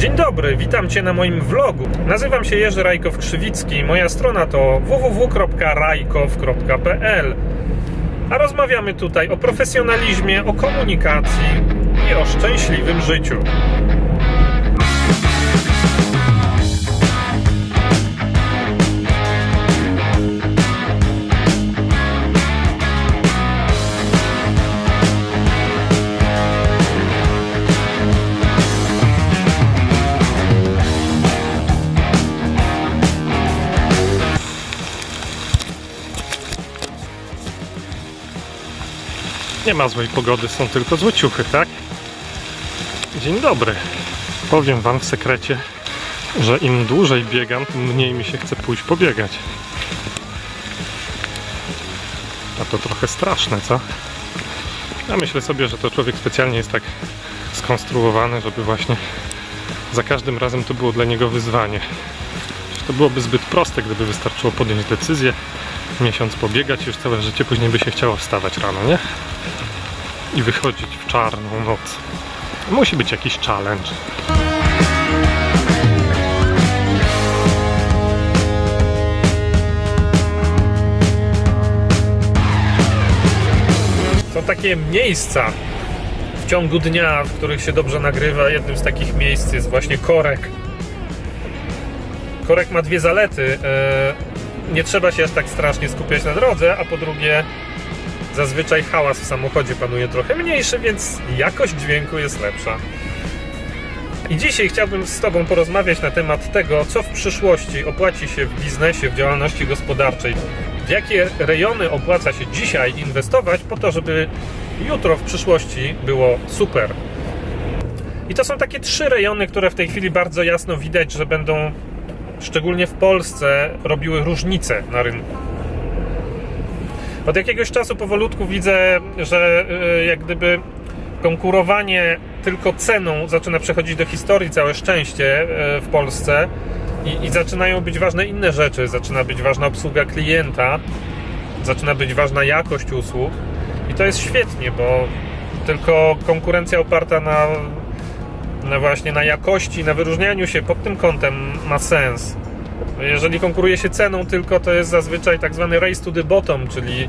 Dzień dobry, witam Cię na moim vlogu. Nazywam się Jerzy Rajkow-Krzywicki. Moja strona to www.rajkow.pl A rozmawiamy tutaj o profesjonalizmie, o komunikacji i o szczęśliwym życiu. Nie ma złej pogody, są tylko złe ciuchy, tak? Dzień dobry. Powiem Wam w sekrecie, że im dłużej biegam, tym mniej mi się chce pójść pobiegać. A to trochę straszne, co? Ja myślę sobie, że to człowiek specjalnie jest tak skonstruowany, żeby właśnie za każdym razem to było dla niego wyzwanie. To byłoby zbyt proste, gdyby wystarczyło podjąć decyzję, miesiąc pobiegać już całe życie później by się chciało wstawać rano, nie? I wychodzić w czarną noc. Musi być jakiś challenge. Są takie miejsca w ciągu dnia, w których się dobrze nagrywa. Jednym z takich miejsc jest właśnie korek. Korek ma dwie zalety. E, Nie trzeba się aż tak strasznie skupiać na drodze, a po drugie, zazwyczaj hałas w samochodzie panuje trochę mniejszy, więc jakość dźwięku jest lepsza. I dzisiaj chciałbym z Tobą porozmawiać na temat tego, co w przyszłości opłaci się w biznesie, w działalności gospodarczej. W jakie rejony opłaca się dzisiaj inwestować po to, żeby jutro w przyszłości było super. I to są takie trzy rejony, które w tej chwili bardzo jasno widać, że będą szczególnie w Polsce robiły różnice na rynku. Od jakiegoś czasu powolutku widzę, że y, jak gdyby konkurowanie tylko ceną zaczyna przechodzić do historii, całe szczęście y, w Polsce i, i zaczynają być ważne inne rzeczy. Zaczyna być ważna obsługa klienta, zaczyna być ważna jakość usług i to jest świetnie, bo tylko konkurencja oparta na, na właśnie na jakości, na wyróżnianiu się pod tym kątem ma sens. Jeżeli konkuruje się ceną tylko, to jest zazwyczaj tak zwany race to the bottom, czyli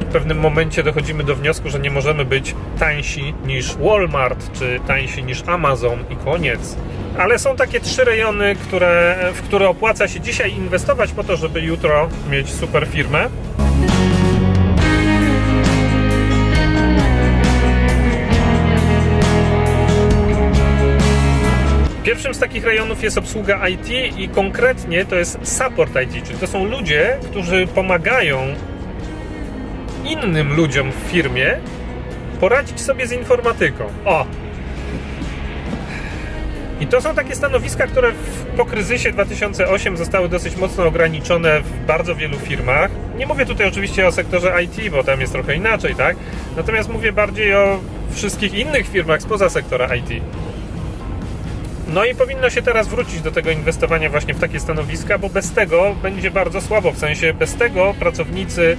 w pewnym momencie dochodzimy do wniosku, że nie możemy być tańsi niż Walmart, czy tańsi niż Amazon i koniec. Ale są takie trzy rejony, które, w które opłaca się dzisiaj inwestować po to, żeby jutro mieć super firmę. Z takich rejonów jest obsługa IT i konkretnie to jest support IT, czyli to są ludzie, którzy pomagają innym ludziom w firmie poradzić sobie z informatyką. O! I to są takie stanowiska, które w, po kryzysie 2008 zostały dosyć mocno ograniczone w bardzo wielu firmach. Nie mówię tutaj oczywiście o sektorze IT, bo tam jest trochę inaczej, tak? Natomiast mówię bardziej o wszystkich innych firmach spoza sektora IT. No i powinno się teraz wrócić do tego inwestowania właśnie w takie stanowiska, bo bez tego będzie bardzo słabo. W sensie bez tego pracownicy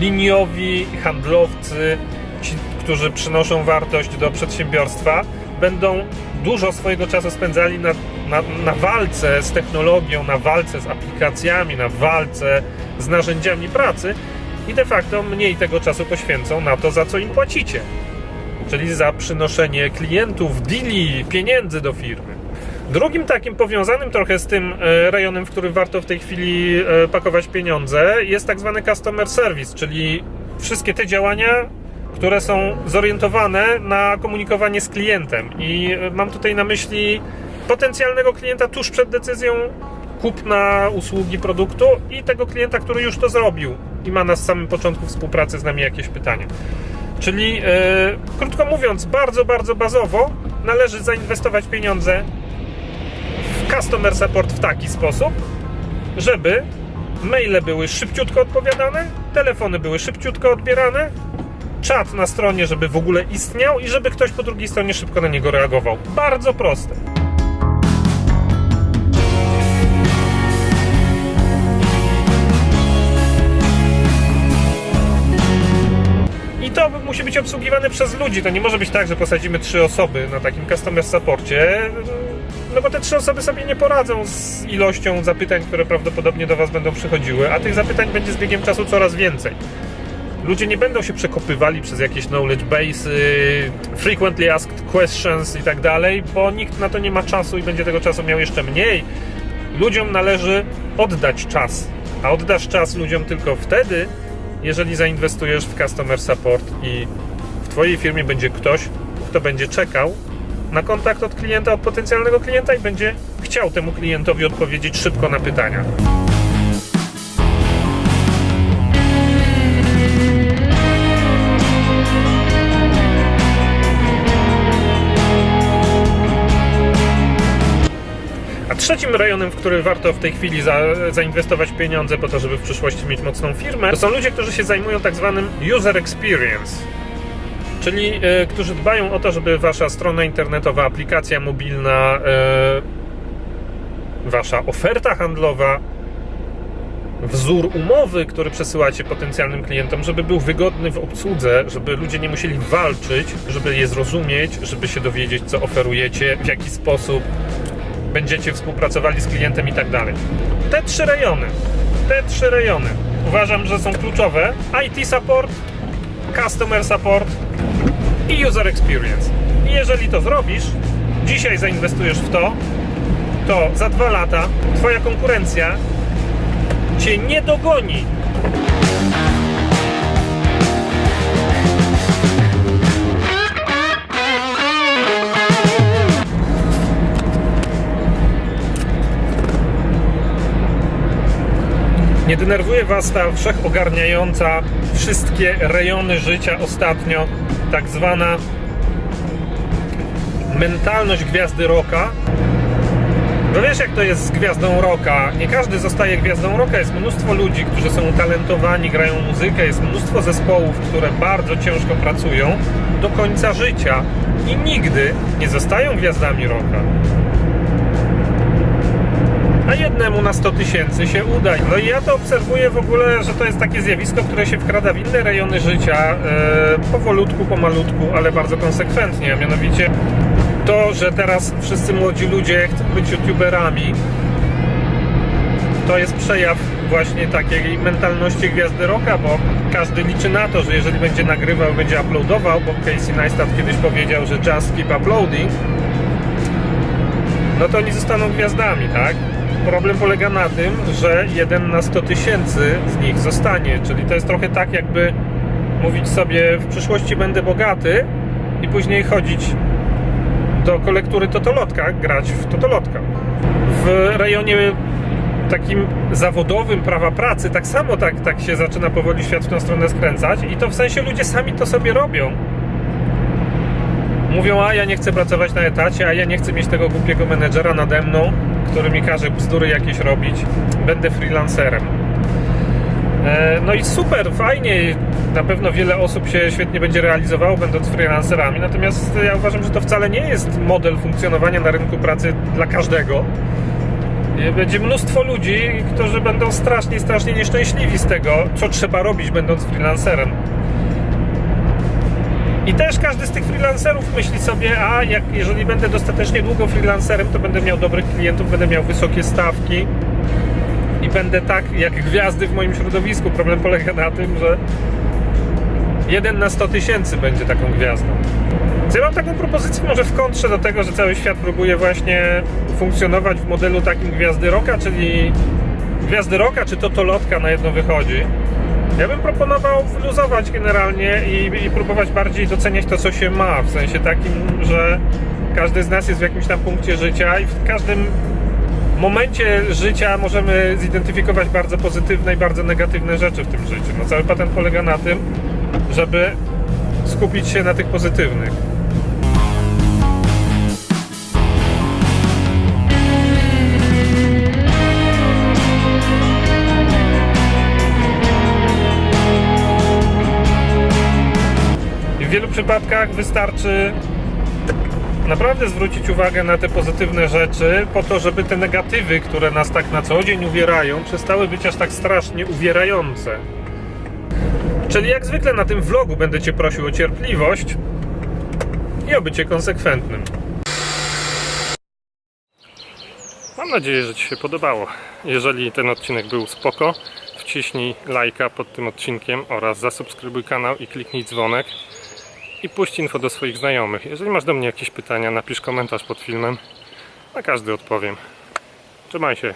liniowi, handlowcy, ci, którzy przynoszą wartość do przedsiębiorstwa, będą dużo swojego czasu spędzali na, na, na walce z technologią, na walce z aplikacjami, na walce z narzędziami pracy i de facto mniej tego czasu poświęcą na to, za co im płacicie. Czyli za przynoszenie klientów, deali, pieniędzy do firmy. Drugim takim powiązanym trochę z tym e, rejonem, w którym warto w tej chwili e, pakować pieniądze, jest tak zwany customer service, czyli wszystkie te działania, które są zorientowane na komunikowanie z klientem. I e, mam tutaj na myśli potencjalnego klienta tuż przed decyzją kupna usługi produktu i tego klienta, który już to zrobił i ma na samym początku współpracy z nami jakieś pytania. Czyli e, krótko mówiąc, bardzo, bardzo bazowo należy zainwestować pieniądze customer support w taki sposób, żeby maile były szybciutko odpowiadane, telefony były szybciutko odbierane, czat na stronie, żeby w ogóle istniał i żeby ktoś po drugiej stronie szybko na niego reagował. Bardzo proste. I to musi być obsługiwane przez ludzi. To nie może być tak, że posadzimy trzy osoby na takim customer supporcie. No bo te trzy osoby sobie nie poradzą z ilością zapytań, które prawdopodobnie do Was będą przychodziły, a tych zapytań będzie z biegiem czasu coraz więcej. Ludzie nie będą się przekopywali przez jakieś knowledge base, frequently asked questions i tak dalej, bo nikt na to nie ma czasu i będzie tego czasu miał jeszcze mniej. Ludziom należy oddać czas, a oddasz czas ludziom tylko wtedy, jeżeli zainwestujesz w customer support i w Twojej firmie będzie ktoś, kto będzie czekał na kontakt od klienta, od potencjalnego klienta i będzie chciał temu klientowi odpowiedzieć szybko na pytania. A trzecim rejonem, w który warto w tej chwili za, zainwestować pieniądze po to, żeby w przyszłości mieć mocną firmę, to są ludzie, którzy się zajmują tak zwanym user experience. Czyli e, którzy dbają o to, żeby wasza strona internetowa, aplikacja mobilna, e, wasza oferta handlowa, wzór umowy, który przesyłacie potencjalnym klientom, żeby był wygodny w obsłudze, żeby ludzie nie musieli walczyć, żeby je zrozumieć, żeby się dowiedzieć, co oferujecie, w jaki sposób będziecie współpracowali z klientem i tak dalej. Te trzy rejony, te trzy rejony uważam, że są kluczowe. IT support, customer support i user experience. I jeżeli to zrobisz, dzisiaj zainwestujesz w to, to za dwa lata twoja konkurencja cię nie dogoni. Nie denerwuje Was ta wszechogarniająca wszystkie rejony życia ostatnio, tak zwana mentalność gwiazdy rocka? No wiesz jak to jest z gwiazdą rocka? Nie każdy zostaje gwiazdą rocka. Jest mnóstwo ludzi, którzy są utalentowani, grają muzykę, jest mnóstwo zespołów, które bardzo ciężko pracują do końca życia i nigdy nie zostają gwiazdami rocka a jednemu na 100 tysięcy się uda. No i ja to obserwuję w ogóle, że to jest takie zjawisko, które się wkrada w inne rejony życia, e, powolutku, pomalutku, ale bardzo konsekwentnie, a mianowicie to, że teraz wszyscy młodzi ludzie chcą być youtuberami, to jest przejaw właśnie takiej mentalności gwiazdy rocka, bo każdy liczy na to, że jeżeli będzie nagrywał, będzie uploadował, bo Casey Neistat kiedyś powiedział, że just keep uploading, no to oni zostaną gwiazdami, tak? Problem polega na tym, że jeden na 100 tysięcy z nich zostanie, czyli to jest trochę tak, jakby mówić sobie w przyszłości będę bogaty i później chodzić do kolektury Totolotka, grać w Totolotka. W rejonie takim zawodowym prawa pracy tak samo tak, tak się zaczyna powoli świat w tą stronę skręcać i to w sensie ludzie sami to sobie robią. Mówią, a ja nie chcę pracować na etacie, a ja nie chcę mieć tego głupiego menedżera nade mną, który mi każe bzdury jakieś robić. Będę freelancerem. E, No i super, fajnie. Na pewno wiele osób się świetnie będzie realizowało, będąc freelancerami. Natomiast ja uważam, że to wcale nie jest model funkcjonowania na rynku pracy dla każdego. E, Będzie mnóstwo ludzi, którzy będą strasznie, strasznie nieszczęśliwi z tego, co trzeba robić, będąc freelancerem. I też każdy z tych freelancerów myśli sobie, a jak, jeżeli będę dostatecznie długo freelancerem, to będę miał dobrych klientów, będę miał wysokie stawki i będę tak jak gwiazdy w moim środowisku. Problem polega na tym, że jeden na 100 tysięcy będzie taką gwiazdą. Więc ja mam taką propozycję może w kontrze do tego, że cały świat próbuje właśnie funkcjonować w modelu takim gwiazdy rocka, czyli gwiazdy rocka czy totolotka na jedno wychodzi. Ja bym proponował wyluzować generalnie i, i próbować bardziej doceniać to, co się ma, w sensie takim, że każdy z nas jest w jakimś tam punkcie życia i w każdym momencie życia możemy zidentyfikować bardzo pozytywne i bardzo negatywne rzeczy w tym życiu. No cały patent polega na tym, żeby skupić się na tych pozytywnych. Wielu przypadkach wystarczy naprawdę zwrócić uwagę na te pozytywne rzeczy, po to, żeby te negatywy, które nas tak na co dzień uwierają, przestały być aż tak strasznie uwierające. Czyli jak zwykle na tym vlogu będę Cię prosił o cierpliwość i o bycie konsekwentnym. Mam nadzieję, że Ci się podobało. Jeżeli ten odcinek był spoko, wciśnij lajka pod tym odcinkiem oraz zasubskrybuj kanał i kliknij dzwonek i puść info do swoich znajomych. Jeżeli masz do mnie jakieś pytania, napisz komentarz pod filmem. Na każdy odpowiem. Trzymaj się.